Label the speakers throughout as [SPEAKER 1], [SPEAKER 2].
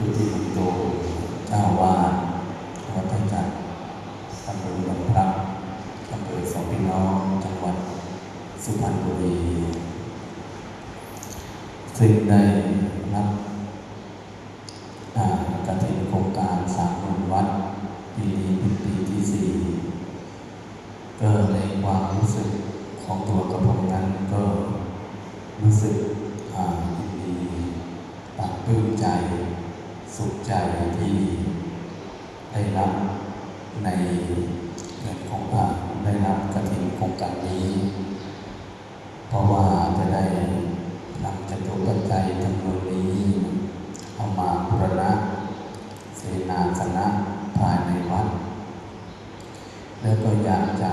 [SPEAKER 1] จุติโตเจ้าวาดวัดพระจันทร์ตำบลหลวงพระอำเภอสองพี่น้องจังหวัดสุพรรณบุรีซึ่งได้รับกระถิ่นโครงการสามหมวัดปีนี้เป็นปีที่สี่ก็ในความรู้สึกของตัวกระผมนั้นก็รู้สึกดีปรับปตื้นใจ สุขใจที่ได้รับในเงินของอ่าได้รับกระถิ่นโครงการนี้ เพราะว่าจะได้นำจตุปัจจัยจำนวนนี้เอามาบูรณะเสนาสนะภายในวัด แล้วก็อยากจะ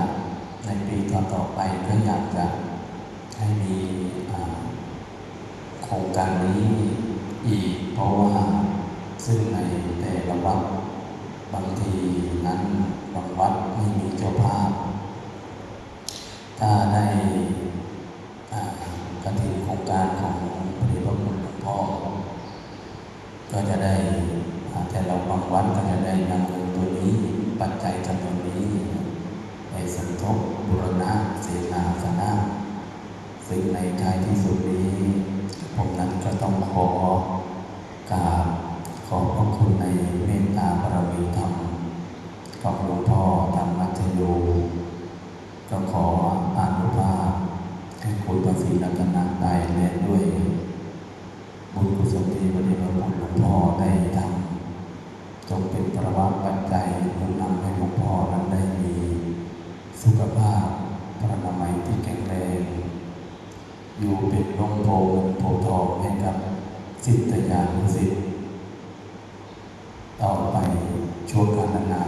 [SPEAKER 1] ในปีต่อๆไปก็อยากจะให้มีโครงการนี้อีกเพราะว่า ซึ่งในแต่ละวัดบางทีนั้นบางวัดไม่มีเจ้าภาพ ถ้าได้กระถิ่นโครงการของพระเดชพระคุณหลวงพ่อ ก็จะได้แต่เราบางวัดก็จะได้นำเงินตัวนี้ปัจจัยจำนวนนี้ไปสมทบบุรณะเสนาสนะซึ่งในท้ายที่สุดนี้ผมนั้นก็ต้องขอกราบ ขอพระคุณในเมตตาบารมีธรรมของหลวงพ่อธรรมมัธโยก็ขออนุภาพให้คุณพระศรีรัตนตรัยและด้วย บุญกุศลที่พระเดชพระคุณหลวงพ่อได้ทำจงเป็นประวัติปัจจัยหนุนนำให้หลวงพ่อนั้นได้มี สุขภาพพระนามัยที่แข็งแรง อยู่เป็นร่มโพเงินโพทองให้กับสิทธิยานุสิทธิ์ ต่อไปชั่วกาลนาน